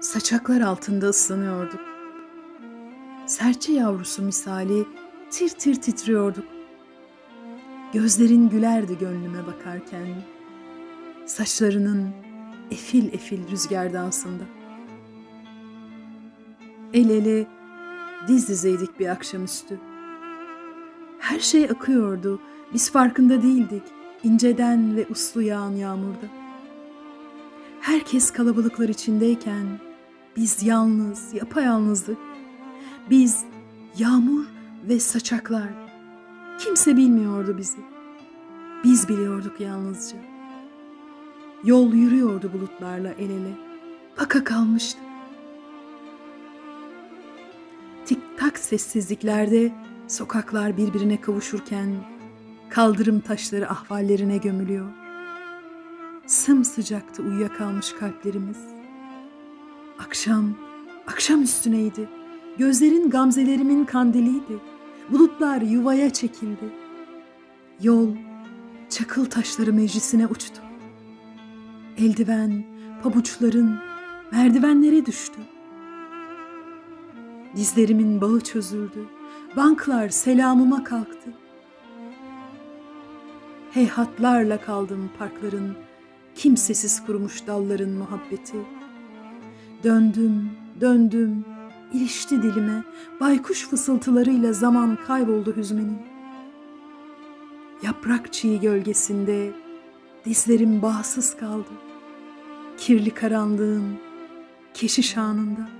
Saçaklar altında ıslanıyorduk. Serçe yavrusu misali tir tir titriyorduk. Gözlerin gülerdi gönlüme bakarken. Saçlarının efil efil rüzgar dansında. El ele diz dizeydik bir akşamüstü. Her şey akıyordu. Biz farkında değildik. inceden ve uslu yağan yağmurda. Herkes kalabalıklar içindeyken biz yalnız, yapayalnızdık. Biz yağmur ve saçaklar. Kimse bilmiyordu bizi. Biz biliyorduk yalnızca. Yol yürüyordu bulutlarla el ele. Baka kalmıştı. Tik tak sessizliklerde sokaklar birbirine kavuşurken kaldırım taşları ahvallerine gömülüyor. Sımsıcaktı uyuyakalmış kalplerimiz. Akşam, akşam üstüneydi. Gözlerin gamzelerimin kandiliydi. Bulutlar yuvaya çekildi. Yol çakıl taşları meclisine uçtu. Eldiven, pabuçların merdivenlere düştü. Dizlerimin bağı çözüldü. Banklar selamıma kalktı. Heyhatlarla kaldım parkların, kimsesiz kurumuş dalların muhabbeti. Döndüm, döndüm, ilişti dilime, baykuş fısıltılarıyla zaman kayboldu hüzmenin. Yaprak çiğ gölgesinde dizlerim bağsız kaldı. Kirli karanlığın keşiş anında.